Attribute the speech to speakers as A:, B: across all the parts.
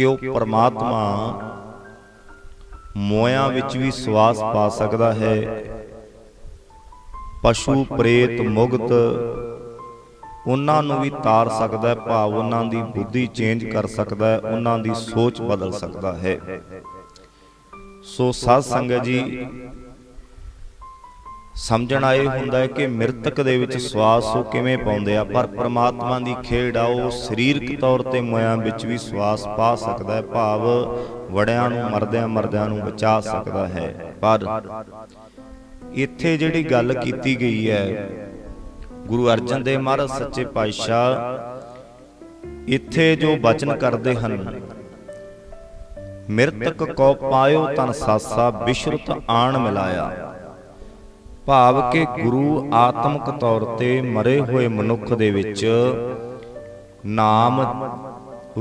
A: ਕਿ ਉਹ ਪਰਮਾਤਮਾ ਮੋਇਆਂ ਵਿੱਚ ਵੀ ਸਵਾਸ ਪਾ ਸਕਦਾ ਹੈ? ਪਸ਼ੂ ਪ੍ਰੇਤ ਮੁਗਤ ਉਹਨਾਂ ਨੂੰ ਵੀ ਤਾਰ ਸਕਦਾ ਹੈ, ਭਾਵ ਉਹਨਾਂ ਦੀ ਬੁੱਧੀ ਚੇਂਜ ਕਰ ਸਕਦਾ ਹੈ, ਉਹਨਾਂ ਦੀ ਸੋਚ ਬਦਲ ਸਕਦਾ ਹੈ। ਸੋ ਸਾਧ ਸੰਗਤ ਜੀ ਸਮਝਣਾ ਇਹ ਹੁੰਦਾ ਹੈ ਕਿ ਮ੍ਰਿਤਕ ਦੇ ਵਿੱਚ ਸਵਾਸ ਉਹ ਕਿਵੇਂ ਪਾਉਂਦੇ ਆ? ਪਰ ਪ੍ਰਮਾਤਮਾ ਦੀ ਖੇਡ ਆ, ਉਹ ਸਰੀਰਕ ਤੌਰ ਤੇ ਮੋਇਆਂ ਵਿੱਚ ਵੀ ਸਵਾਸ ਪਾ ਸਕਦਾ ਹੈ, ਭਾਵ ਵੜਿਆਂ ਨੂੰ, ਮਰਦਿਆਂ ਮਰਦਿਆਂ ਨੂੰ ਬਚਾ ਸਕਦਾ ਹੈ। ਪਰ ਇੱਥੇ ਜਿਹੜੀ ਗੱਲ ਕੀਤੀ ਗਈ ਹੈ, ਗੁਰੂ ਅਰਜਨ ਦੇਵ ਮਹਾਰਾਜ, ਸੱਚੇ ਪਾਤਸ਼ਾਹ, ਇੱਥੇ ਜੋ ਬਚਨ ਕਰਦੇ ਹਨ, ਮਿਰਤਕ ਕੋ ਪਾਇਓ ਤਨ ਸਾਸਾ, ਬਿਸ਼ਰਤ ਆਣ ਮਿਲਾਇਆ। ਭਾਵ ਕਿ ਗੁਰੂ ਆਤਮਿਕ ਤੌਰ ਤੇ ਮਰੇ ਹੋਏ ਮਨੁੱਖ ਦੇ ਵਿੱਚ ਨਾਮ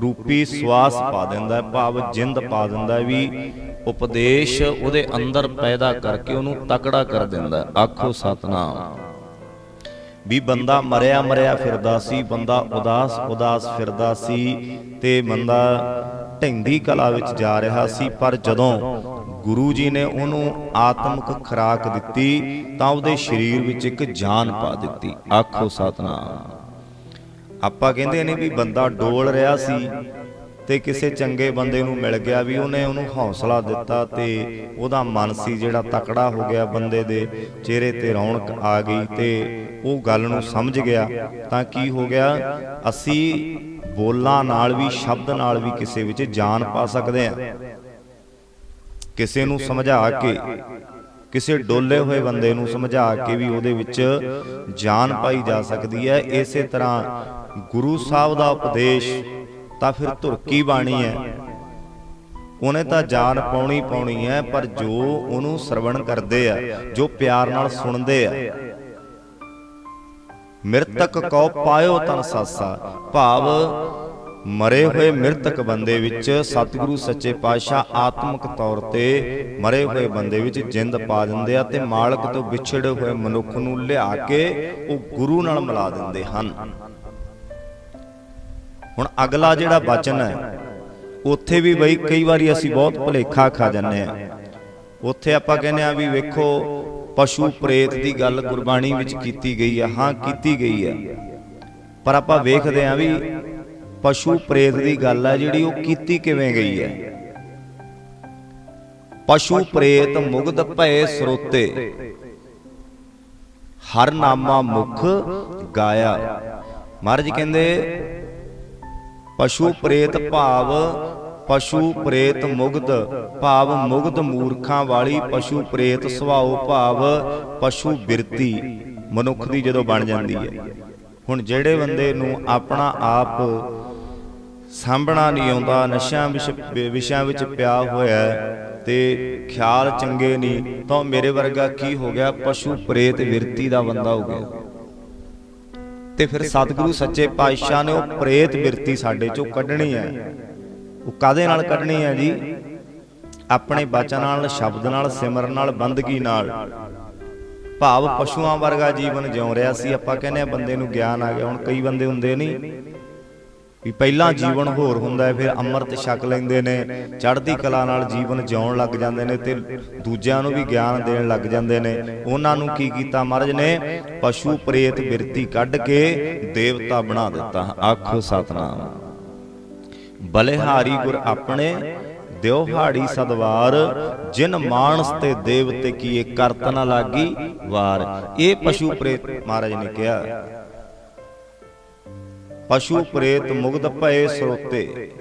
A: ਰੂਪੀ ਸਵਾਸ ਪਾ ਦਿੰਦਾ ਹੈ ਭਾਵ ਜਿੰਦ ਪਾ ਦਿੰਦਾ ਹੈ ਵੀ ਉਪਦੇਸ਼ ਉਹਦੇ ਅੰਦਰ ਪੈਦਾ ਕਰਕੇ ਉਹਨੂੰ ਤਕੜਾ ਕਰ ਦਿੰਦਾ। ਆਖੋ ਸਤਨਾਮ। ਵੀ ਬੰਦਾ ਮਰਿਆ ਮਰਿਆ ਫਿਰਦਾ ਸੀ ਬੰਦਾ ਉਦਾਸ ਉਦਾਸ ਫਿਰਦਾ ਸੀ ਤੇ ਬੰਦਾ ਢੈਂਦੀ ਕਲਾ ਵਿੱਚ ਜਾ ਰਿਹਾ ਸੀ ਪਰ ਜਦੋਂ ਗੁਰੂ ਜੀ ਨੇ ਉਹਨੂੰ ਆਤਮਿਕ ਖੁਰਾਕ ਦਿੱਤੀ ਤਾਂ ਉਹਦੇ ਸਰੀਰ ਵਿੱਚ ਇੱਕ ਜਾਨ ਪਾ ਦਿੱਤੀ। ਆਖੋ ਸਤਨਾਮ। ਆਪਾਂ ਕਹਿੰਦੇ ਨੇ ਵੀ ਬੰਦਾ ਡੋਲ ਰਿਹਾ ਸੀ ਤੇ ਕਿਸੇ ਚੰਗੇ ਬੰਦੇ ਨੂੰ ਮਿਲ ਗਿਆ ਵੀ ਉਹਨੇ ਉਹਨੂੰ ਹੌਸਲਾ ਦਿੱਤਾ ਤੇ ਉਹਦਾ ਮਨ ਸੀ ਜਿਹੜਾ ਤਕੜਾ ਹੋ ਗਿਆ ਬੰਦੇ ਦੇ, ਚਿਹਰੇ ਤੇ ਰੌਣਕ ਆ ਗਈ ਤੇ ਉਹ ਗੱਲ ਨੂੰ ਸਮਝ ਗਿਆ ਤਾਂ ਕੀ ਹੋ ਗਿਆ? ਅਸੀਂ ਬੋਲਾਂ ਨਾਲ ਵੀ, ਸ਼ਬਦ ਨਾਲ ਵੀ ਕਿਸੇ ਵਿੱਚ ਜਾਨ ਪਾ ਸਕਦੇ ਹਾਂ। ਕਿਸੇ ਨੂੰ ਸਮਝਾ ਕੇ ਕਿਸੇ ਡੋਲੇ ਹੋਏ ਬੰਦੇ ਨੂੰ ਸਮਝਾ ਕੇ ਵੀ ਉਹਦੇ ਵਿੱਚ ਜਾਨ ਪਾਈ ਜਾ ਸਕਦੀ ਹੈ। ਇਸੇ ਤਰ੍ਹਾਂ ਗੁਰੂ ਸਾਹਿਬ ਦਾ ਉਪਦੇਸ਼ ਤਾਂ ਫਿਰ ਧੁਰਕੀ ਬਾਣੀ ਹੈ। ਉਹਨੇ ਤਾਂ ਜਾਨ ਪਾਉਣੀ ਪਾਉਣੀ ਹੈ ਪਰ ਜੋ ਉਹਨੂੰ ਸਰਵਣ ਕਰਦੇ ਆ ਜੋ ਪਿਆਰ ਨਾਲ ਸੁਣਦੇ ਆ ਮਿਰਤਕ ਕੋ ਪਾਇਓ ਤਨ ਸਾਸਾ ਭਾਵ ਮਰੇ ਹੋਏ ਮ੍ਰਿਤਕ ਬੰਦੇ ਵਿੱਚ ਸਤਿਗੁਰੂ ਸੱਚੇ ਪਾਤਸ਼ਾਹ ਆਤਮਿਕ ਤੌਰ ਤੇ ਮਰੇ ਹੋਏ ਬੰਦੇ ਵਿੱਚ ਜਿੰਦ ਪਾ ਦਿੰਦੇ ਆ ਤੇ ਮਾਲਕ ਤੋਂ ਵਿਛੜੇ ਹੋਏ ਮਨੁੱਖ ਨੂੰ ਲਿਆ ਕੇ ਉਹ ਗੁਰੂ ਨਾਲ ਮਿਲਾ ਦਿੰਦੇ ਹਨ। ਹੁਣ ਅਗਲਾ ਜਿਹੜਾ ਬਚਨ ਹੈ, ਉੱਥੇ ਵੀ ਬਈ ਕਈ ਵਾਰੀ ਅਸੀਂ ਬਹੁਤ ਭੁਲੇਖਾ ਖਾ ਜਾਂਦੇ ਆ ਉੱਥੇ ਆਪਾਂ ਕਹਿੰਦੇ ਆ ਵੀ ਵੇਖੋ, ਪਸ਼ੂ ਪ੍ਰੇਤ ਦੀ ਗੱਲ ਗੁਰਬਾਣੀ ਵਿੱਚ ਕੀਤੀ ਗਈ ਹੈ ਹਾਂ, ਕੀਤੀ ਗਈ ਹੈ ਪਰ ਆਪਾਂ ਵੇਖਦੇ ਆ ਵੀ ਪਸ਼ੂ ਪ੍ਰੇਤ ਦੀ ਗੱਲ ਹੈ ਜਿਹੜੀ ਉਹ ਕੀਤੀ ਕਿਵੇਂ ਗਈ ਹੈ? ਪਸ਼ੂ ਪ੍ਰੇਤ ਮੁਗਧ ਭਏ ਸਰੋਤੇ। ਹਰ ਨਾਮਾ ਮੁਖ ਗਾਇਆ। ਮਹਾਰਾਜ ਕਹਿੰਦੇ ਪਸ਼ੂ ਪ੍ਰੇਤ ਭਾਵ ਪਸ਼ੂ ਪ੍ਰੇਤ ਮੁਗਧ ਭਾਵ ਮੁਗਧ ਮੂਰਖਾਂ ਵਾਲੀ ਪਸ਼ੂ ਪ੍ਰੇਤ ਸੁਭਾਉ ਭਾਵ ਪਸ਼ੂ ਬਿਰਤੀ। ਮਨੁੱਖ ਦੀ ਜਦੋਂ ਬਣ ਜਾਂਦੀ ਹੈ। ਹੁਣ ਜਿਹੜੇ ਬੰਦੇ ਨੂੰ ਆਪਣਾ ਆਪ ਸਾਂਭਣਾ ਨਹੀਂ ਆਉਂਦਾ, ਨਸ਼ਿਆਂ ਵਿੱਚ, ਵਿਸ਼ਿਆਂ ਵਿੱਚ ਪਿਆ ਹੋਇਆ ਤੇ ਖਿਆਲ ਚੰਗੇ ਨਹੀਂ, ਤਾਂ ਮੇਰੇ ਵਰਗਾ ਕੀ ਹੋ ਗਿਆ? ਪਸ਼ੂ ਪ੍ਰੇਤ ਵਿਰਤੀ ਦਾ ਬੰਦਾ ਹੋ ਗਿਆ। ਤੇ ਫਿਰ ਸਤਿਗੁਰੂ ਸੱਚੇ ਪਾਤਸ਼ਾਹ ਨੇ ਉਹ ਪ੍ਰੇਤ ਵਿਰਤੀ ਸਾਡੇ ਚੋਂ ਕੱਢਣੀ ਹੈ। ਉਹ ਕਾਦੇ ਨਾਲ ਕੱਢਣੀ ਹੈ ਜੀ? ਆਪਣੇ ਬਚਨ ਨਾਲ, ਸ਼ਬਦ ਨਾਲ ਸਿਮਰਨ ਨਾਲ, ਬੰਦਗੀ ਨਾਲ। ਭਾਵ ਪਸ਼ੂਆਂ ਵਰਗਾ ਜੀਵਨ ਜਿਉ ਰਿਹਾ ਸੀ, ਆਪਾਂ ਕਹਿੰਦੇ ਆ ਬੰਦੇ ਨੂੰ ਗਿਆਨ ਆ ਗਿਆ, ਹੁਣ ਕਈ ਬੰਦੇ ਹੁੰਦੇ ਨਹੀਂ। ਵੀ ਪਹਿਲਾਂ ਜੀਵਨ ਹੋਰ ਹੁੰਦਾ ਹੈ ਫਿਰ ਅੰਮ੍ਰਿਤ ਛਕ ਲੈਂਦੇ ਨੇ ਚੜ੍ਹਦੀ ਕਲਾ ਨਾਲ ਜੀਵਨ ਜਿਉਣ ਲੱਗ ਜਾਂਦੇ ਨੇ ਤੇ ਦੂਜਿਆਂ ਨੂੰ ਵੀ ਗਿਆਨ ਦੇਣ ਲੱਗ ਜਾਂਦੇ ਨੇ ਉਹਨਾਂ ਨੂੰ ਕੀ ਕੀਤਾ ਮਹਾਰਾਜ ਨੇ? ਪਸ਼ੂ ਪ੍ਰੇਤ ਬਿਰਤੀ ਕੱਢ ਕੇ ਦੇਵਤਾ ਬਣਾ ਦਿੱਤਾ ਆਖੋ ਸਤਨਾਮ। ਬਲਿਹਾਰੀ ਗੁਰ ਆਪਣੇ ਦਿਉਹਾੜੀ ਸਦਵਾਰ ਜਿਨ ਮਾਨਸ ਤੇ ਦੇਵਤੇ ਕੀ ਇਹ ਕਰਤ ਨਾ ਲਾਗੀ ਵਾਰ। ਇਹ ਪਸ਼ੂ ਪ੍ਰੇਤ ਮਹਾਰਾਜ ਨੇ ਕਿਹਾ। ਪਸ਼ੂ ਪ੍ਰੇਤ ਮੁਗਧ ਭਏ ਸਰੋਤੇ।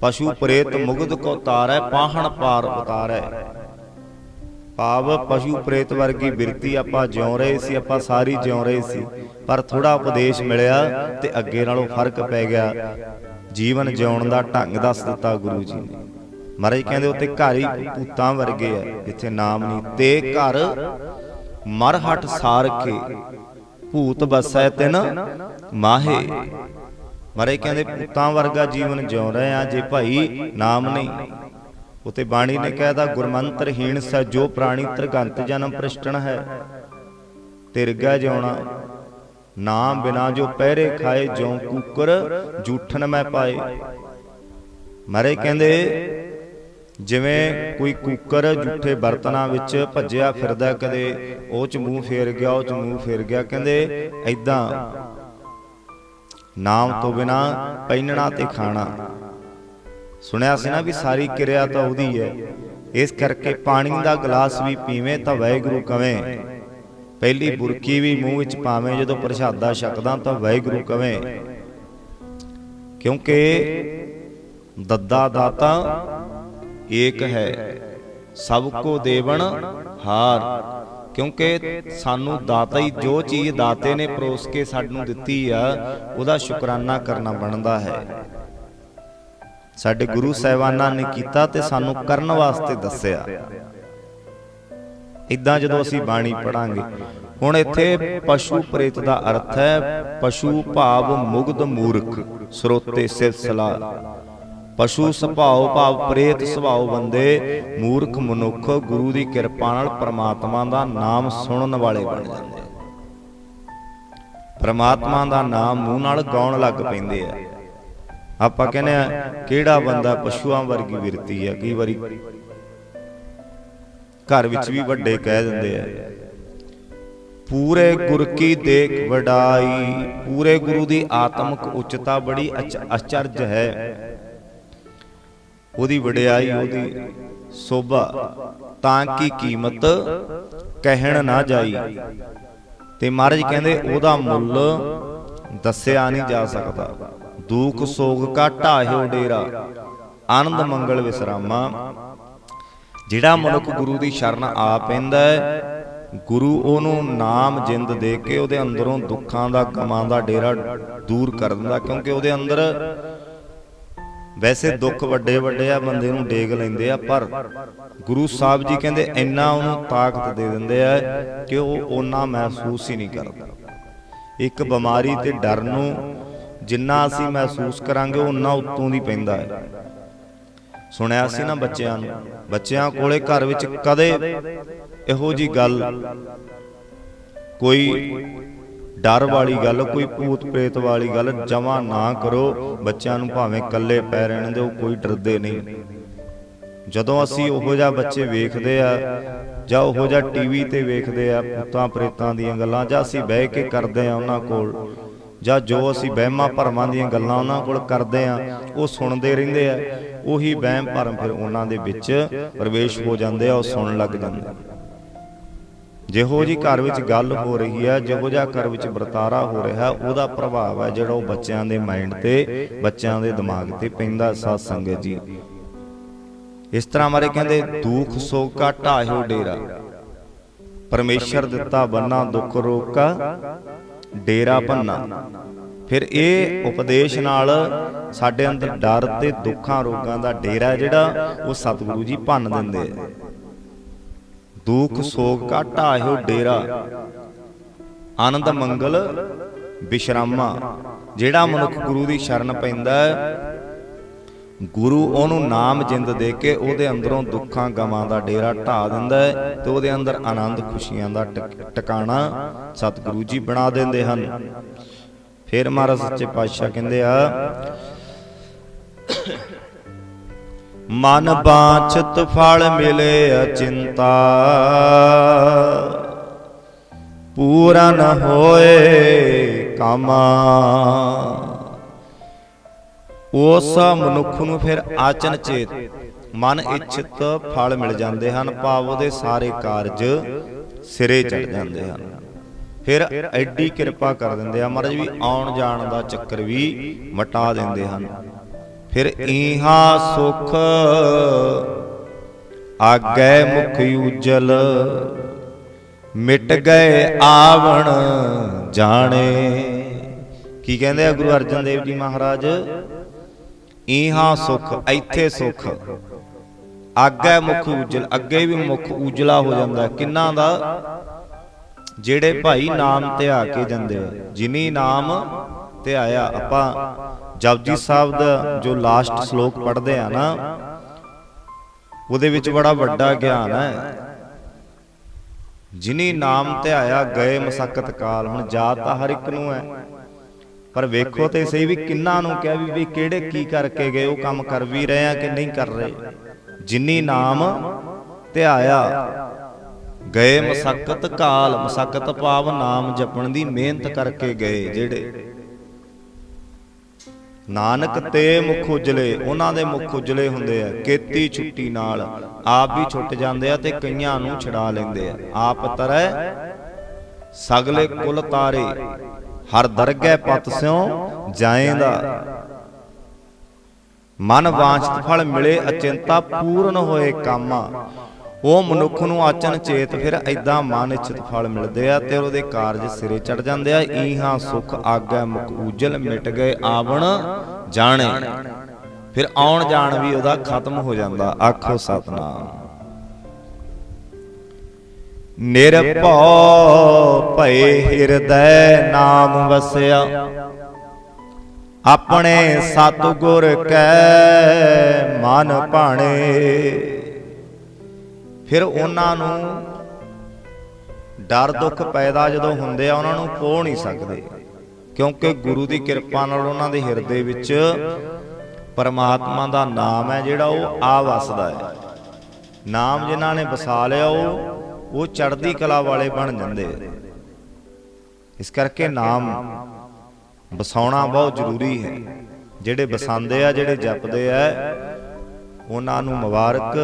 A: ਪਸ਼ੂ ਪ੍ਰੇਤ ਮੁਗਧ ਕੋ ਤਾਰੈ, ਪਾਹਣ ਪਾਰ ਉਤਾਰੈ। ਭਾਵ ਪਸ਼ੂ ਪ੍ਰੇਤ ਵਰਗੀ ਬਿਰਤੀ ਆਪਾਂ ਜਿਉ ਰਹੇ ਸੀ, ਆਪਾਂ ਸਾਰੀ ਜਿਉ ਰਹੇ ਸੀ। ਪਰ ਥੋੜਾ ਉਪਦੇਸ਼ ਮਿਲਿਆ ਤੇ ਅੱਗੇ ਨਾਲੋਂ ਫ਼ਰਕ ਪੈ ਗਿਆ। ਜੀਵਨ ਜਿਉਣ ਦਾ ਢੰਗ ਦੱਸ ਦਿੱਤਾ ਗੁਰੂ ਜੀ ਨੇ। ਮਹਾਰਾਜ ਕਹਿੰਦੇ ਉੱਤੇ ਘਰ ਹੀ ਭੂਤਾਂ ਵਰਗੇ ਆ, ਜਿੱਥੇ ਨਾਮ ਨਹੀਂ ਤੇ ਘਰ ਮਰਹਟ ਸਾਰ ਕੇ। ਭੂਤ ਬਸੈ ਤਿਨ ਮਾਹੇ। ਮਰੇ ਕਹਿੰਦੇ ਪੁੱਤਾਂ ਵਰਗਾ ਜੀਵਨ ਜਿਉ ਰਹੇ ਆ ਜੇ ਭਾਈ ਨਾਮ ਨਹੀਂ। ਉਤੇ ਬਾਣੀ ਨੇ ਕਹਿਦਾ ਗੁਰਮੰਤਰਹੀਣ ਸੈ ਜੋ ਪ੍ਰਾਣੀ ਤ੍ਰਿਗੰਤ ਜਨਮ ਪ੍ਰਸ਼ਟਣ ਹੈ। ਤਿਰਗਾ ਜਿਉਣਾ ਨਾਮ ਬਿਨਾ ਜੋ ਪਹਿਰੇ ਖਾਏ, ਜਿਉ ਕੂਕਰ ਜੂਠਨ ਮੈਂ ਪਾਏ। ਮਾਰੇ ਕਹਿੰਦੇ ਜਿਵੇਂ ਕੋਈ ਕੁੱਕਰ ਝੂਠੇ ਬਰਤਨਾਂ ਵਿੱਚ ਭੱਜਿਆ ਫਿਰਦਾ ਕਦੇ ਉਹ ਚ ਮੂੰਹ ਫੇਰ ਗਿਆ, ਉਹ ਚ ਮੂੰਹ ਫੇਰ ਗਿਆ, ਕਹਿੰਦੇ ਐਦਾਂ ਨਾਮ ਤੋਂ ਬਿਨਾ ਪਹਿਨਣਾ ਤੇ ਖਾਣਾ। ਸੁਣਿਆ ਸੀ ਨਾ ਵੀ ਸਾਰੀ ਕਿਰਿਆ ਤਾਂ ਉਹਦੀ ਹੈ। ਇਸ ਕਰਕੇ ਪਾਣੀ ਦਾ ਗਲਾਸ ਵੀ ਪੀਵੇਂ ਤਾਂ ਵਾਹਿਗੁਰੂ ਕਵੇਂ। ਪਹਿਲੀ ਬੁਰਕੀ ਵੀ ਮੂੰਹ ਵਿੱਚ ਪਾਵੇਂ, ਜਦੋਂ ਪ੍ਰਸ਼ਾਦਾ ਛਕਦਾ ਤਾਂ ਵਾਹਿਗੁਰੂ ਕਵੇਂ। ਕਿਉਂਕਿ ਦੱਦਾ ਦਾਤਾ ਏਕ ਹੈ। ਸਭ ਕੋ ਦੇਵਨ ਹਾਰ। ਕਿਉਂਕਿ ਸਾਨੂੰ ਦਾਤਾ ਹੀ ਜੋ ਚੀਜ਼ ਦਾਤੇ ਨੇ ਪਰੋਸ ਕੇ ਸਾਨੂੰ ਦਿੱਤੀ ਆ, ਉਹਦਾ ਸ਼ੁਕਰਾਨਾ ਕਰਨਾ ਬਣਦਾ ਹੈ। ਸਾਡੇ ਗੁਰੂ ਸਾਹਿਬਾਨਾਂ ਨੇ ਕੀਤਾ ਤੇ ਸਾਨੂੰ ਕਰਨ ਵਾਸਤੇ ਦੱਸਿਆ। ਇਦਾਂ ਜਦੋਂ ਅਸੀਂ ਬਾਣੀ ਪੜਾਂਗੇ ਹੁਣ ਇੱਥੇ ਪਸ਼ੂ ਪ੍ਰੇਤ ਦਾ ਅਰਥ ਹੈ, ਪਸ਼ੂ ਭਾਵ ਮੁਗਧ ਮੂਰਖ, ਸਰੋਤੇ ਸਿਲਸਿਲਾ ਪਸ਼ੂ ਸੁਭਾਅ ਭਾਵ ਪ੍ਰੇਤ ਸੁਭਾਅ ਬੰਦੇ, ਮੂਰਖ ਮਨੁੱਖ ਗੁਰੂ ਦੀ ਕਿਰਪਾ ਨਾਲ ਪ੍ਰਮਾਤਮਾ ਦਾ ਨਾਮ ਸੁਣਨ ਵਾਲੇ ਬਣ ਜਾਂਦੇ ਪ੍ਰਮਾਤਮਾ ਦਾ ਨਾਮ ਮੂੰਹ ਨਾਲ ਗਾਉਣ ਲੱਗ ਪੈਂਦੇ ਆ। ਆਪਾਂ ਕਹਿੰਦੇ ਆ, ਕਿਹੜਾ ਬੰਦਾ ਪਸ਼ੂਆਂ ਵਰਗੀ ਵਿਰਤੀ ਆ, ਕਈ ਵਾਰੀ ਘਰ ਵਿੱਚ ਵੀ ਵੱਡੇ ਕਹਿ ਦਿੰਦੇ ਆ, ਪੂਰੇ ਗੁਰ ਕੀ ਦੇਖ ਵਡਾਈ, ਪੂਰੇ ਗੁਰੂ ਦੀ ਆਤਮਿਕ ਉੱਚਤਾ ਬੜੀ ਅਚ- ਅਚਰਜ ਹੈ ਉਹਦੀ ਵਡਿਆਈ, ਉਹਦੀ ਸੋਭਾ, ਤਾਂ ਕੀ ਕੀਮਤ ਕਹਿਣ ਨਾ ਜਾਈ। ਤੇ ਮਹਾਰਾਜ ਕਹਿੰਦੇ, ਉਹਦਾ ਮੁੱਲ ਦੱਸਿਆ ਨਹੀਂ ਜਾ ਸਕਦਾ। ਦੁੱਖ, ਸੋਗ ਕਾ ਢਾਹਿਓ ਡੇਰਾ। ਆਨੰਦ, ਮੰਗਲ, ਵਿਸਰਾਮਾ। ਜਿਹੜਾ ਮਨੁੱਖ ਗੁਰੂ ਦੀ ਸ਼ਰਨ ਆ ਪੈਂਦਾ ਹੈ, ਗੁਰੂ ਉਹਨੂੰ ਨਾਮ ਜਿੰਦ ਦੇ ਕੇ ਉਹਦੇ ਅੰਦਰੋਂ ਦੁੱਖਾਂ ਦਾ ਗਮਾਂ ਦਾ ਡੇਰਾ ਦੂਰ ਕਰ ਦਿੰਦਾ, ਕਿਉਂਕਿ ਉਹਦੇ ਅੰਦਰ ਵੈਸੇ ਦੁੱਖ ਵੱਡੇ ਵੱਡੇ ਆ ਬੰਦੇ ਨੂੰ ਡੇਗ ਲੈਂਦੇ ਆ ਪਰ ਗੁਰੂ ਸਾਹਿਬ ਜੀ ਕਹਿੰਦੇ ਇੰਨਾ ਉਹਨੂੰ ਤਾਕਤ ਦੇ ਦਿੰਦੇ ਆ ਕਿ ਉਹ ਉਹਨਾਂ ਮਹਿਸੂਸ ਹੀ ਨਹੀਂ ਕਰਦਾ। ਇੱਕ ਬਿਮਾਰੀ ਤੇ ਡਰ ਨੂੰ ਜਿੰਨਾ ਅਸੀਂ ਮਹਿਸੂਸ ਕਰਾਂਗੇ ਉਹਨਾਂ ਉੱਤੋਂ ਦੀ ਪੈਂਦਾ ਹੈ। ਸੁਣਿਆ ਸੀ ਨਾ ਬੱਚਿਆਂ ਨੂੰ ਬੱਚਿਆਂ ਕੋਲੇ ਘਰ ਵਿੱਚ ਕਦੇ ਇਹੋ ਜੀ ਗੱਲ ਕੋਈ ਡਰ ਵਾਲੀ ਗੱਲ ਕੋਈ ਭੂਤ ਪ੍ਰੇਤ ਵਾਲੀ ਗੱਲ ਜਮਾ ਨਾ ਕਰੋ ਬੱਚਿਆਂ ਨੂੰ ਭਾਵੇਂ ਇਕੱਲੇ ਪੈ ਰਹਿਣ ਦਿਓ ਕੋਈ ਡਰਦੇ ਨਹੀਂ। ਜਦੋਂ ਅਸੀਂ ਉਹੋ ਜਿਹਾ ਬੱਚੇ ਵੇਖਦੇ ਆ ਜਾਂ ਉਹੋ ਜਿਹਾ ਟੀਵੀ ਤੇ ਵੇਖਦੇ ਆ ਭੂਤਾਂ ਪ੍ਰੇਤਾਂ ਦੀਆਂ ਗੱਲਾਂ ਜਾਂ ਅਸੀਂ ਬਹਿ ਕੇ ਕਰਦੇ ਆ ਉਹਨਾਂ ਕੋਲ ਜਾਂ ਜੋ ਅਸੀਂ ਵਹਿਮਾਂ ਭਰਮਾਂ ਦੀਆਂ ਗੱਲਾਂ ਉਹਨਾਂ ਕੋਲ ਕਰਦੇ ਆ ਉਹ ਸੁਣਦੇ ਰਹਿੰਦੇ ਆ ਉਹੀ ਵਹਿਮ ਭਰਮ ਫਿਰ ਉਹਨਾਂ ਦੇ ਵਿੱਚ ਪ੍ਰਵੇਸ਼ ਹੋ ਜਾਂਦੇ ਆ ਉਹ ਸੁਣਨ ਲੱਗ ਜਾਂਦੇ ਆ। ਜਿਹੋ ਜੀ ਘਰ ਵਿੱਚ ਗੱਲ ਹੋ ਰਹੀ ਹੈ ਜਿਹੋ ਜਿਹਾ ਘਰ ਵਿੱਚ ਵਰਤਾਰਾ ਹੋ ਰਿਹਾ ਉਹਦਾ ਪ੍ਰਭਾਵ ਹੈ ਜਿਹੜਾ ਉਹ ਬੱਚਿਆਂ ਦੇ ਮਾਈਂਡ ਤੇ ਬੱਚਿਆਂ ਦੇ ਦਿਮਾਗ ਤੇ ਪੈਂਦਾ ਸਾਧ ਸੰਗਤ ਜੀ। ਇਸ ਤਰ੍ਹਾਂ ਮਾਰੇ ਕਹਿੰਦੇ ਦੁੱਖ ਸੋਗ ਕਾ ਢਾਹਿਓ ਡੇਰਾ। ਪਰਮੇਸ਼ਰ ਦਿੱਤਾ ਬੰਨਾ ਦੁੱਖ ਰੋਕਾ ਡੇਰਾ ਭੰਨਾ ਫਿਰ ਇਹ ਉਪਦੇਸ਼ ਨਾਲ ਸਾਡੇ ਅੰਦਰ ਡਰ ਤੇ ਦੁੱਖਾਂ ਰੋਗਾਂ ਦਾ ਡੇਰਾ ਜਿਹੜਾ ਉਹ ਸਤਿਗੁਰੂ ਜੀ ਭੰਨ ਦਿੰਦੇ ਆ। ਦੁੱਖ ਸੋਗ ਕਾ ਢਾਹਿਓ ਡੇਰਾ। ਆਨੰਦ ਮੰਗਲ ਵਿਸ਼ਰਾਮਾ। ਜਿਹੜਾ ਮਨੁੱਖ ਗੁਰੂ ਦੀ ਸ਼ਰਨ ਪੈਂਦਾ ਹੈ ਗੁਰੂ ਉਹਨੂੰ ਨਾਮ ਜਿੰਦ ਦੇ ਕੇ ਉਹਦੇ ਅੰਦਰੋਂ ਦੁੱਖਾਂ ਗਮਾਂ ਦਾ ਡੇਰਾ ਢਾ ਦਿੰਦਾ ਹੈ ਤੇ ਉਹਦੇ ਅੰਦਰ ਆਨੰਦ ਖੁਸ਼ੀਆਂ ਦਾ ਟਿਕ- ਟਿਕਾਣਾ ਸਤਿਗੁਰੂ ਜੀ ਬਣਾ ਦਿੰਦੇ ਹਨ। ਫਿਰ ਮਹਾਰਾਜ ਸੱਚੇ ਪਾਤਸ਼ਾਹ ਕਹਿੰਦੇ ਆ ਮਨ ਬਾਛਤ ਫਲ ਮਿਲੇ ਅਚਿੰਤਾ। ਪੂਰਨ ਹੋਏ ਕਾਮਾ। ਉਸ ਮਨੁੱਖ ਨੂੰ ਫਿਰ ਆਚਨ ਚੇਤ ਮਨ ਇੱਛਿਤ ਫਲ ਮਿਲ ਜਾਂਦੇ ਹਨ ਭਾਵ ਉਹਦੇ ਸਾਰੇ ਕਾਰਜ ਸਿਰੇ ਚੜ ਜਾਂਦੇ ਹਨ। ਫਿਰ ਐਡੀ ਕਿਰਪਾ ਕਰ ਦਿੰਦੇ ਆ ਮਹਾਰਾਜ ਵੀ ਆਉਣ ਜਾਣ ਦਾ ਚੱਕਰ ਵੀ ਮਟਾ ਦਿੰਦੇ ਹਨ। ਫਿਰ ਈਹਾ ਸੁਖ ਆਗੈ ਮੁਖ ਉਜਲ ਮਿਟ ਗਏ ਆਵਣ ਜਾਣੇ। ਕੀ ਕਹਿੰਦੇ ਆ ਗੁਰੂ ਅਰਜਨ ਦੇਵ ਜੀ ਮਹਾਰਾਜ? ਈਹਾ ਸੁਖ ਇੱਥੇ ਸੁਖ। ਅੱਗੇ ਮੁਖ ਉਜਲ ਅੱਗੇ ਵੀ ਮੁਖ ਉਜਲਾ ਹੋ ਜਾਂਦਾ। ਕਿੰਨਾ ਦਾ? ਜਿਹੜੇ ਭਾਈ ਨਾਮ ਧਿਆ ਕੇ ਜਾਂਦੇ ਜਿਨੀ ਨਾਮ ਧਿਆਇਆ ਆਪਾਂ ਜਪਜੀ ਸਾਹਿਬ ਦਾ ਜੋ ਲਾਸਟ ਸ਼ਲੋਕ ਪੜ੍ਹਦੇ ਆ ਨਾ ਉਹਦੇ ਵਿੱਚ ਬੜਾ ਵੱਡਾ ਗਿਆਨ ਹੈ। ਜਿਨੀ ਨਾਮ ਧਿਆਇਆ ਗਏ ਮਸਕਤ ਕਾਲ ਹੁਣ ਜਾਤ ਤਾਂ ਹਰ ਇੱਕ ਨੂੰ ਹੈ। ਪਰ ਵੇਖੋ ਤੇ ਸਹੀ ਵੀ ਕਿੰਨਾ ਨੂੰ ਕਿਹਾ ਵੀ ਵੀ ਕਿਹੜੇ ਕੀ ਕਰਕੇ ਗਏ ਉਹ ਕੰਮ ਕਰ ਵੀ ਰਹੇ ਆ ਕਿ ਨਹੀਂ ਕਰ ਰਹੇ? ਜਿਨੀ ਨਾਮ ਧਿਆਇਆ ਗਏ ਮਸਕਤ ਕਾਲ ਮਸਕਤ ਭਾਵ ਨਾਮ ਜਪਣ ਦੀ ਮਿਹਨਤ ਕਰਕੇ ਗਏ ਜਿਹੜੇ ਨਾਨਕ ਤੇ ਮੁਖ ਉਜਲੇ ਉਹਨਾਂ ਦੇ ਮੁਖ ਉਜਲੇ ਹੁੰਦੇ ਆ ਕੀਤੀ ਛੁੱਟੀ ਨਾਲ। ਆਪ ਵੀ ਛੁੱਟ ਜਾਂਦੇ ਆ ਤੇ ਕਈਆਂ ਨੂੰ ਛਡਾ ਲੈਂਦੇ ਆ। ਆਪ ਤਰੈ ਸਗਲੇ ਕੁਲ ਤਾਰੇ ਹਰ ਦਰਗਹਿ ਪਤ ਸਿਉ ਜਾਏਂਦਾ। ਮਨ ਵਾਂਛਤ ਫਲ ਮਿਲੇ ਅਚਿੰਤਾ ਪੂਰਨ ਹੋਏ ਕਾਮਾ। ਉਹ ਮਨੁੱਖ ਨੂੰ ਆਚਨ, ਚੇਤ, ਫਿਰ ਐਦਾਂ ਮਨ ਇਛਤ ਫਲ ਮਿਲਦੇ ਆ ਤੇ ਉਹਦੇ ਕਾਰਜ ਸਿਰੇ ਚੜ ਜਾਂਦੇ ਆ। ਈਹਾਂ ਸੁਖ ਆਗੈ ਮੁਖ ਉਜਲ ਮਿਟ ਗਏ ਆਵਣ ਜਾਣੇ। ਫਿਰ ਆਉਣ ਜਾਣ ਵੀ ਉਹਦਾ ਖਤਮ ਹੋ ਜਾਂਦਾ, ਆਖੋ ਸਤਨਾਮ। ਨਿਰਭਉ ਭਏ ਹਿਰਦੈ ਨਾਮ ਵਸਿਆ, ਆਪਣੇ ਸਤਿਗੁਰ ਕੈ ਮਨ ਭਾਣੇ। ਫਿਰ ਉਹਨਾਂ ਨੂੰ ਡਰ ਦੁੱਖ ਪੈਦਾ ਜਦੋਂ ਹੁੰਦੇ ਆ, ਉਹਨਾਂ ਨੂੰ ਪੋ ਨਹੀਂ ਸਕਦੇ। ਕਿਉਂਕਿ ਗੁਰੂ ਦੀ ਕਿਰਪਾ ਨਾਲ ਉਹਨਾਂ ਦੇ ਹਿਰਦੇ ਵਿੱਚ ਪਰਮਾਤਮਾ ਦਾ ਨਾਮ ਹੈ ਜਿਹੜਾ ਉਹ ਆ ਵਸਦਾ ਹੈ। ਨਾਮ ਜਿਨ੍ਹਾਂ ਨੇ ਵਸਾ ਲਿਆ, ਉਹ ਉਹ ਚੜ੍ਹਦੀ ਕਲਾ ਵਾਲੇ ਬਣ ਜਾਂਦੇ ਆ। ਇਸ ਕਰਕੇ ਨਾਮ ਵਸਾਉਣਾ ਬਹੁਤ ਜ਼ਰੂਰੀ ਹੈ। ਜਿਹੜੇ ਵਸਾਉਂਦੇ ਆ, ਜਿਹੜੇ ਜਪਦੇ ਆ, ਉਹਨਾਂ ਨੂੰ ਮੁਬਾਰਕ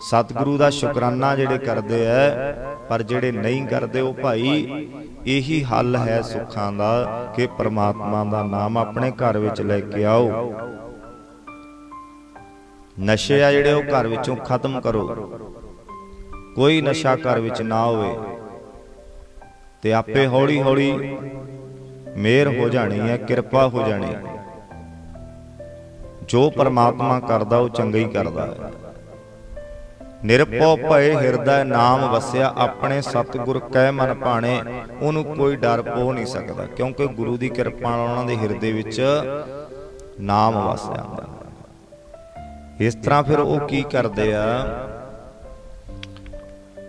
A: ਸਤਿਗੁਰੂ ਦਾ ਸ਼ੁਕਰਾਨਾ ਜਿਹੜੇ ਕਰਦੇ ਆ ਪਰ ਜਿਹੜੇ ਨਹੀਂ ਕਰਦੇ ਉਹ ਭਾਈ ਇਹੀ ਹੱਲ ਹੈ ਸੁੱਖਾਂ ਦਾ ਕਿ ਪ੍ਰਮਾਤਮਾ ਦਾ ਨਾਮ ਆਪਣੇ ਘਰ ਵਿੱਚ ਲੈ ਕੇ ਆਓ। ਨਸ਼ੇ ਆ ਜਿਹੜੇ ਉਹ ਘਰ ਵਿੱਚੋਂ ਖਤਮ ਕਰੋ। ਕੋਈ ਨਸ਼ਾ ਘਰ ਵਿੱਚ ਨਾ ਹੋਵੇ। ਤੇ ਆਪੇ ਹੌਲੀ ਹੌਲੀ ਮਿਹਰ ਹੋ ਜਾਣੀ ਹੈ ਕਿਰਪਾ ਹੋ ਜਾਣੀ। ਜੋ ਪਰਮਾਤਮਾ ਕਰਦਾ, ਉਹ ਚੰਗਾ ਹੀ ਕਰਦਾ ਹੈ ਨਿਰਭਉ ਭਏ ਹਿਰਦੈ ਨਾਮ ਵਸਿਆ ਆਪਣੇ ਸਤਿਗੁਰ ਕਹਿ ਮਨ ਭਾਣੇ ਉਹਨੂੰ ਕੋਈ ਡਰ ਪੋ ਨਹੀਂ ਸਕਦਾ ਕਿਉਂਕਿ ਗੁਰੂ ਦੀ ਕਿਰਪਾ ਨਾਲ ਉਹਨਾਂ ਦੇ ਹਿਰਦੇ ਵਿੱਚ ਨਾਮ ਵਸ ਜਾਂਦਾ ਇਸ ਤਰ੍ਹਾਂ ਫਿਰ ਉਹ ਕੀ ਕਰਦੇ ਆ?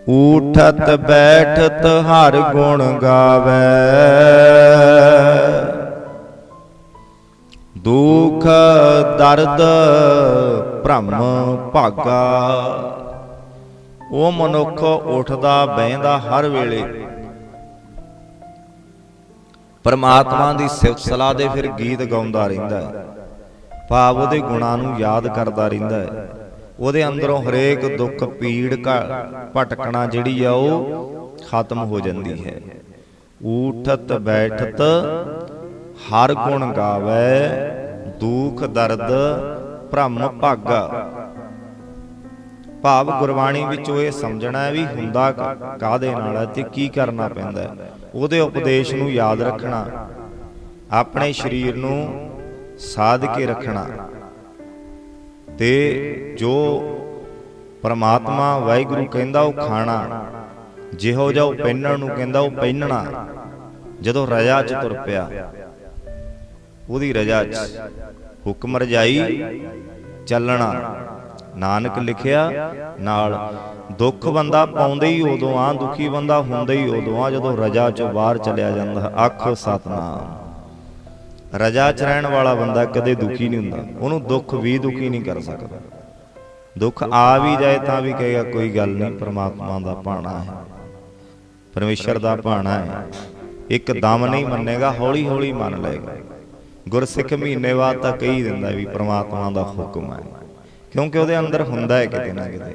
A: ਊਠਤ ਬੈਠਤ ਹਰ ਗੁਣ ਗਾਵੇ। ਦੁਖ ਦਰਦ ਭ੍ਰਮ ਭਾਗਾ। ਉਹ ਮਨੁੱਖ ਉੱਠਦਾ, ਬਹਿੰਦਾ ਹਰ ਵੇਲੇ। ਪਰਮਾਤਮਾ ਦੀ ਸਿਫਤ ਸਲਾਹ ਦੇ ਫਿਰ ਗੀਤ ਗਾਉਂਦਾ ਰਹਿੰਦਾ ਹੈ। ਭਾਵ ਉਹਦੇ ਗੁਣਾਂ ਨੂੰ ਯਾਦ ਕਰਦਾ ਰਹਿੰਦਾ ਹੈ। ਉਹਦੇ ਅੰਦਰੋਂ ਹਰੇਕ ਦੁੱਖ, ਪੀੜ ਭਟਕਣਾ ਜਿਹੜੀ ਆ ਉਹ ਖਤਮ ਹੋ ਜਾਂਦੀ ਹੈ। ਊਠਤ, ਬੈਠਤ, ਹਰ ਗੁਣ ਗਾਵੇ, ਦੁਖ ਦਰਦ, ਭ੍ਰਮ ਭਾਗਾ। ਭਾਵ ਗੁਰਬਾਣੀ ਵਿੱਚੋਂ ਇਹ ਸਮਝਣਾ ਹੈ ਵੀ ਹੁੰਦਾ ਕਾ- ਕਾਹਦੇ ਨਾਲ ਹੈ ਤੇ ਕੀ ਕਰਨਾ ਪੈਂਦਾ ਹੈ। ਉਹਦੇ ਉਪਦੇਸ਼ ਨੂੰ ਯਾਦ ਰੱਖਣਾ, ਆਪਣੇ ਸਰੀਰ ਨੂੰ ਸਾਧ ਕੇ ਰੱਖਣਾ ਤੇ ਜੋ ਪ੍ਰਮਾਤਮਾ ਵਾਹਿਗੁਰੂ ਕਹਿੰਦਾ ਉਹ ਖਾਣਾ, ਜਿਹੋ ਜਿਹਾ ਉਹ ਪਹਿਨਣ ਨੂੰ ਕਹਿੰਦਾ ਉਹ ਪਹਿਨਣਾ, ਜਦੋਂ ਰਜਾ 'ਚ ਤੁਰ ਪਿਆ, ਉਹਦੀ ਰਜਾ 'ਚ ਹੁਕਮ ਰਜਾਈ ਚੱਲਣਾ। ਨਾਨਕ ਲਿਖਿਆ ਨਾਲ ਦੁੱਖ ਬੰਦਾ ਪਾਉਂਦੇ ਹੀ ਉਦੋਂ ਆ ਦੁਖੀ ਬੰਦਾ ਹੁੰਦਾ ਹੀ ਉਦੋਂ ਆ ਜਦੋਂ ਰਜਾ 'ਚੋਂ ਬਾਹਰ ਚਲਿਆ ਜਾਂਦਾ ਆਖੋ ਸਤਨਾਮ। ਰਜਾ 'ਚ ਰਹਿਣ ਵਾਲਾ ਬੰਦਾ ਕਦੇ ਦੁਖੀ ਨਹੀਂ ਹੁੰਦਾ ਉਹਨੂੰ ਦੁੱਖ ਵੀ ਦੁਖੀ ਨਹੀਂ ਕਰ ਸਕਦਾ। ਦੁੱਖ ਆ ਵੀ ਜਾਏ ਤਾਂ ਵੀ ਕਹੇਗਾ ਕੋਈ ਗੱਲ ਨਹੀਂ ਪ੍ਰਮਾਤਮਾ ਦਾ ਭਾਣਾ ਹੈ। ਪਰਮੇਸ਼ਰ ਦਾ ਭਾਣਾ ਹੈ। ਇੱਕ ਦਮ ਨਹੀਂ ਮੰਨੇਗਾ ਹੌਲੀ ਹੌਲੀ ਮੰਨ ਲਏਗਾ। ਗੁਰਸਿੱਖ ਮਹੀਨੇ ਬਾਅਦ ਤਾਂ ਕਹੀ ਦਿੰਦਾ ਵੀ ਪ੍ਰਮਾਤਮਾ ਦਾ ਹੁਕਮ ਹੈ। ਕਿਉਂਕਿ ਉਹਦੇ ਅੰਦਰ ਹੁੰਦਾ ਹੈ ਕਿਤੇ ਨਾ ਕਿਤੇ।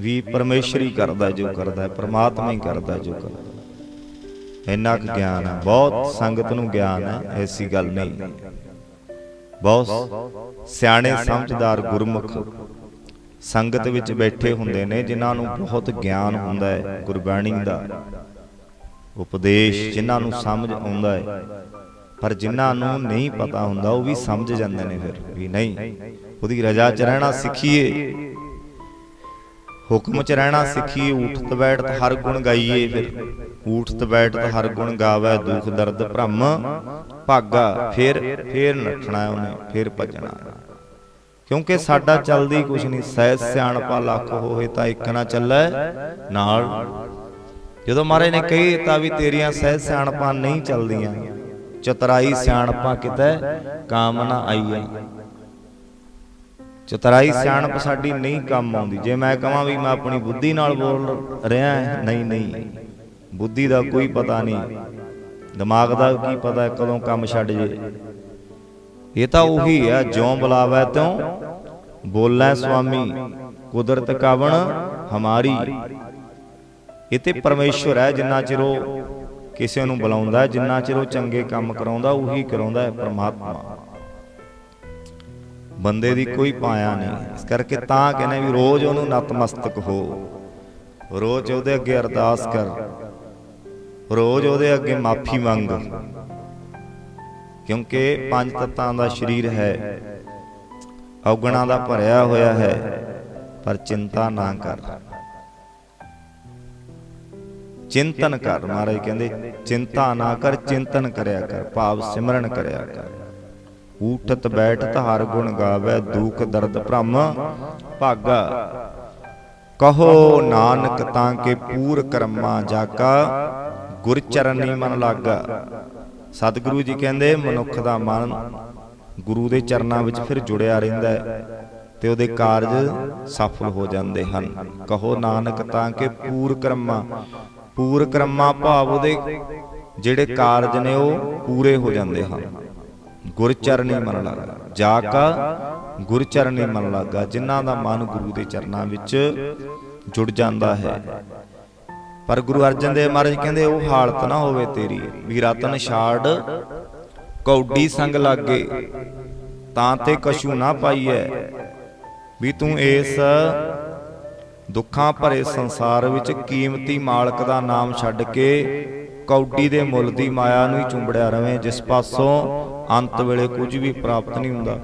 A: ਵੀ ਪਰਮੇਸ਼ਰ ਹੀ ਕਰਦਾ ਜੋ ਕਰਦਾ ਹੈ, ਪ੍ਰਮਾਤਮਾ ਹੀ ਕਰਦਾ ਜੋ ਕਰਦਾ ਇੰਨਾ ਕੁ ਗਿਆਨ ਹੈ ਬਹੁਤ ਸੰਗਤ ਨੂੰ ਗਿਆਨ ਹੈ ਐਸੀ ਗੱਲ ਨਹੀਂ। ਬਹੁਤ ਸਿਆਣੇ ਸਮਝਦਾਰ ਗੁਰਮੁਖ ਸੰਗਤ ਵਿੱਚ ਬੈਠੇ ਹੁੰਦੇ ਨੇ, ਜਿਨ੍ਹਾਂ ਨੂੰ ਬਹੁਤ ਗਿਆਨ ਹੁੰਦਾ ਹੈ, ਗੁਰਬਾਣੀ ਦਾ। ਉਪਦੇਸ਼ ਜਿਨ੍ਹਾਂ ਨੂੰ ਸਮਝ ਆਉਂਦਾ ਹੈ, ਪਰ ਜਿਨ੍ਹਾਂ ਨੂੰ ਨਹੀਂ ਪਤਾ ਹੁੰਦਾ, ਉਹ ਵੀ ਸਮਝ ਜਾਂਦੇ ਨੇ ਫਿਰ, ਵੀ ਨਹੀਂ। ਉਹਦੀ ਰਜਾ 'ਚ ਰਹਿਣਾ ਸਿੱਖੀਏ। ਹੁਕਮ 'ਚ ਰਹਿਣਾ ਸਿੱਖੀਏ ਉਠਤ ਬੈਠਤ ਹਰ ਗੁਣ ਗਾਈਏ ਫਿਰ। ਉਠਤ ਬੈਠਤ ਹਰ ਗੁਣ ਗਾਵੇ, ਦੁਖ ਦਰਦ ਭ੍ਰਮ ਭਾਗਾ, ਫਿਰ ਫਿਰ ਨੱਠਣਾ ਉਹਨੇ, ਫਿਰ ਭਜਣਾ। ਕਿਉਂਕਿ ਸਾਡਾ ਚੱਲਦੀ ਕੁਛ ਨਹੀਂ ਸਹਿ ਸਿਆਣਪਾ ਲੱਖ ਹੋਏ ਤਾਂ ਇੱਕ ਨਾ ਚੱਲੈ, ਨਾਲ। ਜਦੋਂ ਮਹਾਰਾਜ ਨੇ ਕਹੀ, ਤਾਂ ਵੀ ਤੇਰੀਆਂ ਸਹਿ ਸਿਆਣਪਾਂ ਨਹੀਂ ਚੱਲਦੀਆਂ। ਚਤਰਾਈ ਸਿਆਣਪਾਂ ਕਿਤੇ ਕਾਮਨਾ ਨਾ ਆਈਆ ਚਤਰਾਈ ਸਿਆਣਪ ਸਾਡੀ ਨਹੀਂ ਕੰਮ ਆਉਂਦੀ। ਜੇ ਮੈਂ ਕਹਾਂ ਵੀ ਮੈਂ ਆਪਣੀ ਬੁੱਧੀ ਨਾਲ ਬੋਲ ਰਿਹਾ ਨਹੀਂ ਨਹੀਂ। ਬੁੱਧੀ ਦਾ ਕੋਈ ਪਤਾ ਨਹੀਂ। ਦਿਮਾਗ ਦਾ ਕੀ ਪਤਾ ਕਦੋਂ ਕੰਮ ਛੱਡ ਜੇ। ਇਹ ਤਾਂ ਉਹੀ ਹੈ, ਜਿਉਂ ਬੁਲਾਵੇ ਤਿਉ, ਬੋਲੇ ਸੁਆਮੀ, ਕੁਦਰਤ ਕਾਵਣ ਹਮਾਰੀ। ਇਹ ਤੇ ਪਰਮੇਸ਼ਵਰ ਹੈ, ਜਿੰਨਾ ਚਿਰ ਉਹ ਕਿਸੇ ਨੂੰ ਬੁਲਾਉਂਦਾ, ਜਿੰਨਾ ਚਿਰ ਉਹ ਚੰਗੇ ਕੰਮ ਕਰਾਉਂਦਾ, ਉਹੀ ਕਰਾਉਂਦਾ ਹੈ ਪ੍ਰਮਾਤਮਾ। ਬੰਦੇ ਦੀ ਕੋਈ ਪਾਇਆ ਨਹੀਂ। ਇਸ ਕਰਕੇ ਤਾਂ ਕਹਿੰਦੇ ਵੀ ਰੋਜ਼ ਉਹਨੂੰ ਨਤਮਸਤਕ ਹੋ। ਰੋਜ਼ ਉਹਦੇ ਅੱਗੇ ਅਰਦਾਸ ਕਰ। ਰੋਜ਼ ਉਹਦੇ ਅੱਗੇ ਮਾਫੀ ਮੰਗ। ਕਿਉਂਕਿ ਪੰਜ ਤੱਤਾਂ ਦਾ ਸਰੀਰ ਹੈ। ਔਗਣਾਂ ਦਾ ਭਰਿਆ ਹੋਇਆ ਹੈ। ਪਰ ਚਿੰਤਾ ਨਾ ਕਰ। ਚਿੰਤਨ ਕਰ। ਮਹਾਰਾਜ ਕਹਿੰਦੇ, ਚਿੰਤਾ ਨਾ ਕਰ, ਚਿੰਤਨ ਕਰਿਆ ਕਰ। ਭਾਵ ਸਿਮਰਨ ਕਰਿਆ ਕਰ। ਊਠਤ ਬੈਠਤ ਹਰ ਗੁਣ ਗਾਵੇ, ਦੁਖ ਦਰਦ ਭ੍ਰਮ ਭਾਗਾ। ਕਹੋ ਨਾਨਕ ਤਾਂ ਕੇ ਪੂਰ ਕਰਮਾ ਜਾਕਾ ਗੁਰ ਚਰਨੀ ਮਨ ਲਾਗਾ। ਸਤਿਗੁਰੂ ਜੀ ਕਹਿੰਦੇ, ਮਨੁੱਖ ਦਾ ਮਨ ਗੁਰੂ ਦੇ ਚਰਨਾਂ ਵਿੱਚ ਫਿਰ ਜੁੜਿਆ ਰਹਿੰਦਾ ਹੈ ਤੇ ਉਹਦੇ ਕਾਰਜ ਸਫਲ ਹੋ ਜਾਂਦੇ ਹਨ। ਕਹੋ ਨਾਨਕ ਤਾਂ ਕਿ ਪੂਰ ਕਰਮਾ ਪੂਰ ਕਰਮਾ ਭਾਵ ਉਹਦੇ ਜਿਹੜੇ ਕਾਰਜ ਨੇ ਉਹ ਪੂਰੇ ਹੋ ਜਾਂਦੇ ਹਨ। ਗੁਰ ਚਰਨੀ ਮਨ ਲਾਗਾ ਜਾ ਕਾ ਗੁਰ ਚਰਨੀ ਮਨ ਲਾਗਾ ਜਿਨ੍ਹਾਂ ਦਾ ਮਨ ਗੁਰੂ ਦੇ ਚਰਨਾਂ ਵਿੱਚ ਜੁੜ ਜਾਂਦਾ ਹੈ। ਪਰ ਗੁਰੂ ਅਰਜਨ ਦੇਵ ਮਹਾਰਾਜ ਕਹਿੰਦੇ, ਉਹ ਹਾਲਤ ਨਾ ਹੋਵੇ ਤੇਰੀ। ਵੀ ਰਤਨ ਛਾੜ, ਕੌਡੀ ਸੰਗ ਲਾਗੇ। ਤਾਂ ਤੇ ਕਛੂ ਨਾ ਪਾਈਐ। ਵੀ ਤੂੰ ਇਸ ਦੁੱਖਾਂ ਭਰੇ ਸੰਸਾਰ ਵਿੱਚ ਕੀਮਤੀ ਮਾਲਕ ਦਾ ਨਾਮ ਛੱਡ ਕੇ ਕੌਡੀ ਦੇ ਮੁੱਲ ਦੀ ਮਾਇਆ ਨੂੰ ਹੀ ਚੁੰਬੜਿਆ ਰਵੇਂ। ਜਿਸ ਪਾਸੋਂ ਅੰਤ ਵੇਲੇ ਕੁਝ ਵੀ ਪ੍ਰਾਪਤ ਨਹੀਂ ਹੁੰਦਾ।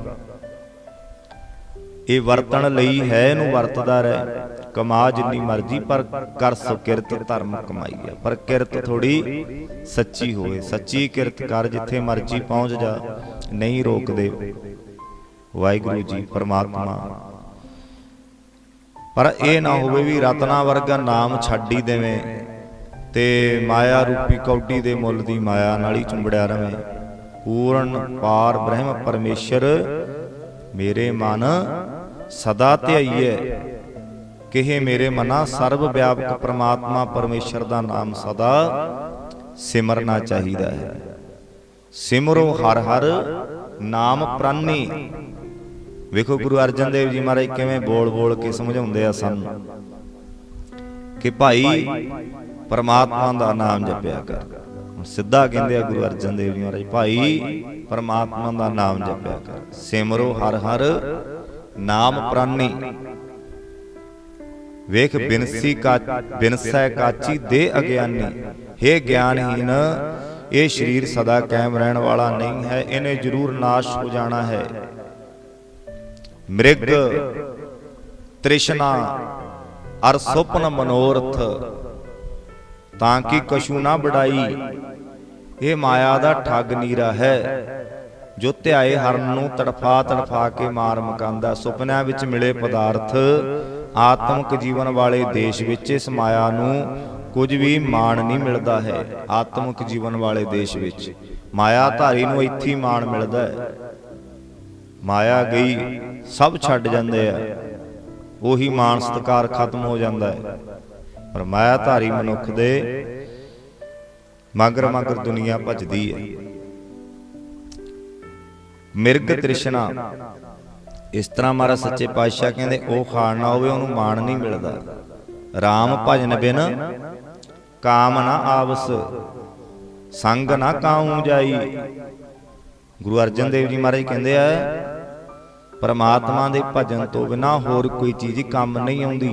A: ਇਹ ਵਰਤਣ ਲਈ ਹੈ ਇਹਨੂੰ ਵਰਤਦਾ ਰਹਿ। ਕਮਾ ਜਿੰਨੀ ਮਰਜ਼ੀ, ਪਰ ਕਰ ਸੋ ਕਿਰਤ, ਧਰਮ ਕਮਾਈਆ ਪਰ ਕਿਰਤ ਥੋੜੀ ਸੱਚੀ ਹੋਵੇ। ਸੱਚੀ ਕਿਰਤ ਕਰ, ਜਿੱਥੇ ਮਰਜ਼ੀ ਪਹੁੰਚ ਜਾ, ਨਹੀਂ ਰੋਕਦੇ ਵਾਹਿਗੁਰੂ ਜੀ, ਪਰਮਾਤਮਾ। ਪਰ ਇਹ ਨਾ ਹੋਵੇ ਵੀ ਰਤਨਾ ਵਰਗਾ ਨਾਮ ਛੱਡ ਹੀ ਦੇਵੇਂ ਤੇ ਮਾਇਆ ਰੂਪੀ ਕੌਡੀ ਦੇ ਮੁੱਲ ਦੀ ਮਾਇਆ ਨਾਲ ਹੀ ਚੁੰਬੜਿਆ ਰਵੇਂ। ਪੂਰਨ ਪਾਰ ਬ੍ਰਹਮ ਪਰਮੇਸ਼ਰ ਮੇਰੇ ਮਨ ਸਦਾ ਧਿਆਈਐ ਕਿਹੇ ਮੇਰੇ ਮਨਾ ਸਰਬ ਵਿਆਪਕ ਪ੍ਰਮਾਤਮਾ ਪਰਮੇਸ਼ਰ ਦਾ ਨਾਮ ਸਦਾ ਸਿਮਰਨਾ ਚਾਹੀਦਾ ਹੈ। ਸਿਮਰੋ ਹਰ ਹਰ ਨਾਮ ਪ੍ਰਾਨੀ। ਵੇਖੋ ਗੁਰੂ ਅਰਜਨ ਦੇਵ ਜੀ ਮਹਾਰਾਜ ਕਿਵੇਂ ਬੋਲ ਬੋਲ ਕੇ ਸਮਝਾਉਂਦੇ ਆ ਸਾਨੂੰ ਕਿ ਭਾਈ, ਪਰਮਾਤਮਾ ਦਾ ਨਾਮ ਜਪਿਆ ਕਰ। ਸਿੱਧਾ ਕਹਿੰਦੇ ਆ ਗੁਰੂ ਅਰਜਨ ਦੇਵ ਜੀ ਮਹਾਰਾਜ, ਭਾਈ, ਪਰਮਾਤਮਾ ਦਾ ਨਾਮ ਜਪਿਆ ਕਰ। ਸਿਮਰੋ ਹਰ ਹਰ, ਨਾਮ ਪ੍ਰਾਨੀ। ਵੇਖ ਬਿਨਸੀ ਕਾ, ਬਿਨਸੈ ਕਾਚੀ ਦੇ ਅਗਿਆਨੀ। हे ਗਿਆਨਹੀਨ, ਇਹ ਸਰੀਰ ਸਦਾ ਕਾਇਮ ਰਹਿਣ ਵਾਲਾ ਨਹੀਂ ਹੈ, ਇਹਨੇ ਜ਼ਰੂਰ ਨਾਸ਼ ਹੋ ਜਾਣਾ ਹੈ। ਮ੍ਰਿਗ ਤ੍ਰਿਸ਼ਨਾ, ਅਰ ਸੁਪਨ ਮਨੋਰਥ, ਤਾਂ ਕਿ ਕਸ਼ੂ ਨਾ ਬੜਾਈ ਇਹ ਮਾਇਆ ਦਾ ਠੱਗ ਨੀਰਾ ਹੈ। ਜੋ ਧਿਆਏ ਹਰਨ ਨੂੰ ਤੜਫਾ ਤੜਫਾ ਕੇ ਮਾਰ ਮਕਾਂਦਾ ਸੁਪਨਿਆਂ ਵਿੱਚ ਮਿਲੇ ਪਦਾਰਥ ਆਤਮਿਕ ਜੀਵਨ ਵਾਲੇ ਦੇਸ਼ ਵਿੱਚ ਇਸ ਮਾਇਆ ਨੂੰ ਕੁਝ ਵੀ ਮਾਣ ਨਹੀਂ ਮਿਲਦਾ ਹੈ। ਆਤਮਿਕ ਜੀਵਨ ਵਾਲੇ ਦੇਸ਼ ਵਿੱਚ ਮਾਇਆ ਧਾਰੀ ਨੂੰ ਇੱਥੇ ਮਾਣ ਮਿਲਦਾ ਹੈ। ਮਾਇਆ ਗਈ, ਸਭ ਛੱਡ ਜਾਂਦੇ ਆ। ਉਹੀ ਮਾਨ ਸਤਕਾਰ ਖਤਮ ਹੋ ਜਾਂਦਾ ਹੈ। ਪਰ ਮਾਇਆ ਧਾਰੀ ਮਨੁੱਖ ਦੇ ਮਗਰ ਮਗਰ ਦੁਨੀਆ ਭਜਦੀ ਹੈ ਮਿਰਗ ਤ੍ਰਿਸ਼ਨਾ। ਇਸ ਤਰ੍ਹਾਂ ਮਾਰਾ ਸੱਚੇ ਪਾਤਸ਼ਾਹ ਕਹਿੰਦੇ, ਉਹ ਖਾਣ ਨਾ ਹੋਵੇ, ਉਹਨੂੰ ਮਾਣ ਨਹੀਂ ਮਿਲਦਾ। RAM ਭਜਨ ਬਿਨ ਕਾਮ ਨਾ ਆਵਸ, ਸੰਗ ਨਾ ਕਾਉ ਜਾਈ। ਗੁਰੂ ਅਰਜਨ ਦੇਵ ਜੀ ਮਹਾਰਾਜ ਕਹਿੰਦੇ ਆ, ਪਰਮਾਤਮਾ ਦੇ ਭਜਨ ਤੋਂ ਬਿਨਾ ਹੋਰ ਕੋਈ ਚੀਜ਼ ਕੰਮ ਨਹੀਂ ਆਉਂਦੀ।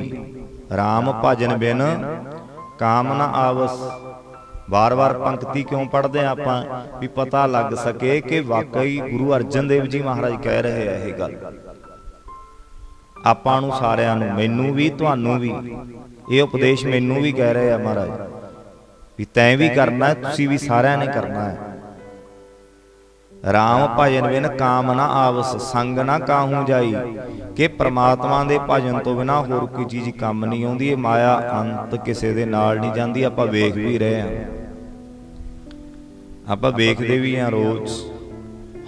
A: RAM ਭਜਨ ਬਿਨ ਕਾਮ ਨਾ ਆਵਸ। ਵਾਰ-ਵਾਰ ਪੰਕਤੀ ਕਿਉਂ ਪੜ੍ਹਦੇ ਆ ਆਪਾਂ? ਵੀ ਪਤਾ ਲੱਗ ਸਕੇ ਕਿ ਵਾਕਈ ਗੁਰੂ ਅਰਜਨ ਦੇਵ ਜੀ ਮਹਾਰਾਜ ਕਹਿ ਰਹੇ ਆ ਇਹ ਗੱਲ। ਆਪਾਂ ਨੂੰ ਸਾਰਿਆਂ ਨੂੰ, ਮੈਨੂੰ ਵੀ, ਤੁਹਾਨੂੰ ਵੀ, ਇਹ ਉਪਦੇਸ਼ ਮੈਨੂੰ ਵੀ ਕਹਿ ਰਹੇ ਆ ਮਹਾਰਾਜ, ਵੀ ਤੈਂ ਵੀ ਕਰਨਾ, ਤੁਸੀਂ ਵੀ ਸਾਰਿਆਂ ਨੇ ਕਰਨਾ ਹੈ। ਰਾਮ ਭਜਨ ਬਿਨ ਕਾਮ ਨਾ ਆਵਸ, ਸੰਗ ਨਾ ਕਾਹੂ ਜਾਈ, ਕਿ ਪ੍ਰਮਾਤਮਾ ਦੇ ਭਜਨ ਤੋਂ ਬਿਨਾ ਹੋਰ ਕੋਈ ਚੀਜ਼ ਕੰਮ ਨਹੀਂ ਆਉਂਦੀ, ਇਹ ਮਾਇਆ ਅੰਤ ਕਿਸੇ ਦੇ ਨਾਲ ਨਹੀਂ ਜਾਂਦੀ, ਆਪਾਂ ਵੇਖ ਵੀ ਰਹੇ ਹਾਂ। ਆਪਾਂ ਵੇਖਦੇ ਵੀ ਆ ਰੋਜ਼।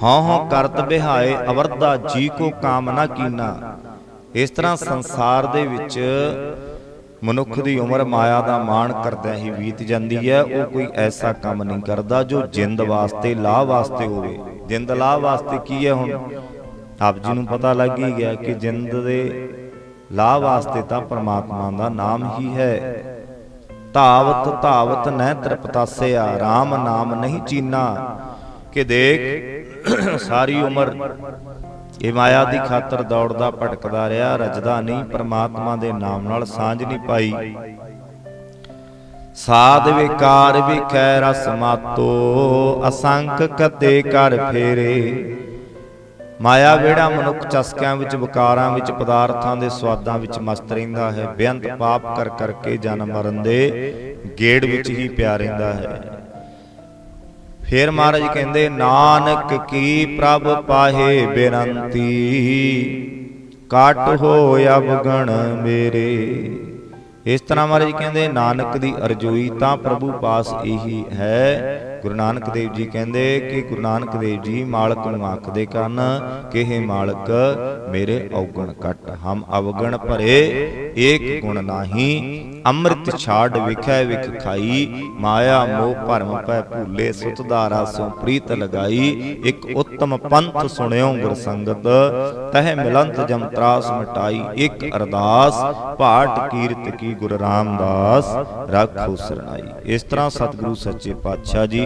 A: ਹਉ ਹਉ ਕਰਤ ਬਿਹਾਏ ਅਵਰਦਾ ਜੀ ਕੋ ਕਾਮ ਨਾ ਕੀਨਾ। ਇਸ ਤਰ੍ਹਾਂ ਸੰਸਾਰ ਦੇ ਵਿੱਚ ਮਨੁੱਖ ਦੀ ਉਮਰ ਮਾਇਆ ਦਾ ਮਾਣ ਕਰਦਿਆਂ ਹੀ ਬੀਤ ਜਾਂਦੀ ਹੈ। ਉਹ ਕੋਈ ਐਸਾ ਕੰਮ ਨਹੀਂ ਕਰਦਾ ਜੋ ਜਿੰਦ ਵਾਸਤੇ ਲਾਭ ਵਾਸਤੇ ਹੋਵੇ। ਜਿੰਦ ਲਾਭ ਵਾਸਤੇ ਕੀ ਹੈ ਹੁਣ? ਆਪ ਜੀ ਨੂੰ ਪਤਾ ਲੱਗ ਹੀ ਗਿਆ ਕਿ ਜਿੰਦ ਦੇ ਲਾਭ ਵਾਸਤੇ ਤਾਂ ਪ੍ਰਮਾਤਮਾ ਦਾ ਨਾਮ ਹੀ। ਹੈ। ਧਾਵਤ ਧਾਵਤ ਨਹਿ ਤ੍ਰਿਪਤਾਸਿਆ RAM ਨਾਮ ਨਹੀਂ ਚੀਨਾ। ਕਿ ਦੇਖ, ਸਾਰੀ ਉਮਰ ਇਹ ਮਾਇਆ ਦੀ ਖਾਤਰ ਦੌੜਦਾ ਭਟਕਦਾ ਰਿਹਾ, ਰਜਦਾ ਨਹੀਂ, ਪ੍ਰਮਾਤਮਾ ਦੇ ਨਾਮ ਨਾਲ ਸਾਂਝ ਨਹੀਂ ਪਾਈ। ਸਾਧ ਵਿਕਾਰ ਵਿਖੈ ਰਸ ਮਾਤੋ, ਅਸੰਖ ਕਤੇ ਕਰ ਫੇਰੇ। ਮਾਇਆ ਵਿਹੜਾ ਮਨੁੱਖ ਚਸਕਿਆਂ ਵਿੱਚ, ਵਿਕਾਰਾਂ ਵਿੱਚ, ਪਦਾਰਥਾਂ ਦੇ ਸਵਾਦਾਂ ਵਿੱਚ ਮਸਤ ਰਹਿੰਦਾ ਹੈ। ਬੇਅੰਤ ਪਾਪ ਕਰ ਕਰਕੇ ਜਨਮ ਮਰਨ ਦੇ ਗੇੜ ਵਿੱਚ ਹੀ ਪਿਆ ਰਹਿੰਦਾ ਹੈ। ਫਿਰ ਮਹਾਰਾਜ ਕਹਿੰਦੇ, ਨਾਨਕ ਕੀ ਪ੍ਰਭ ਪਾਹੇ ਬੇਨੰਤੀ ਕਾਟ ਹੋ ਅਵਗਣ ਮੇਰੇ। ਇਸ ਤਰ੍ਹਾਂ ਮਹਾਰਾਜ ਕਹਿੰਦੇ, ਨਾਨਕ ਦੀ ਅਰਜ਼ੋਈ ਤਾਂ ਪ੍ਰਭੂ ਪਾਸ ਇਹੀ ਹੈ। ਗੁਰੂ ਨਾਨਕ ਦੇਵ ਜੀ ਕਹਿੰਦੇ ਕਿ ਗੁਰੂ ਨਾਨਕ ਦੇਵ ਜੀ, ਮਾਲਕ ਨੂੰ ਆਖਦੇ ਕਰਨ ਕਿ हे ਮਾਲਕ, ਮੇਰੇ ਔਗਣ ਕੱਟ, ਹਮ ਅਵਗਣ ਭਰੇ। ਏਕ ਗੁਣ ਨਾਹੀ, ਅੰਮ੍ਰਿਤ ਛਾੜ ਵਿਖੈ ਵਿਖ ਖਾਈ ਮਾਇਆ ਮੋਹ ਭਰਮ ਪੈ ਭੂਲੇ, ਸੁਤ ਧਾਰਾ ਸੋ ਪ੍ਰੀਤ ਲਗਾਈ, ਇੱਕ ਉੱਤਮ ਪੰਥ ਸੁਣਿਓ ਗੁਰ ਸੰਗਤ, ਤਹਿ ਮਿਲੰਤ ਜਮ ਤਰਾਸ ਮਿਟਾਈ, ਇੱਕ ਅਰਦਾਸ ਭਾਟ ਕੀਰਤ ਕੀ ਗੁਰ ਰਾਮਦਾਸ, ਰਾਖੋ ਸਰਣਾਈ ਇਸ ਤਰ੍ਹਾਂ ਸਤਿਗੁਰੂ ਸੱਚੇ ਪਾਤਸ਼ਾਹ ਜੀ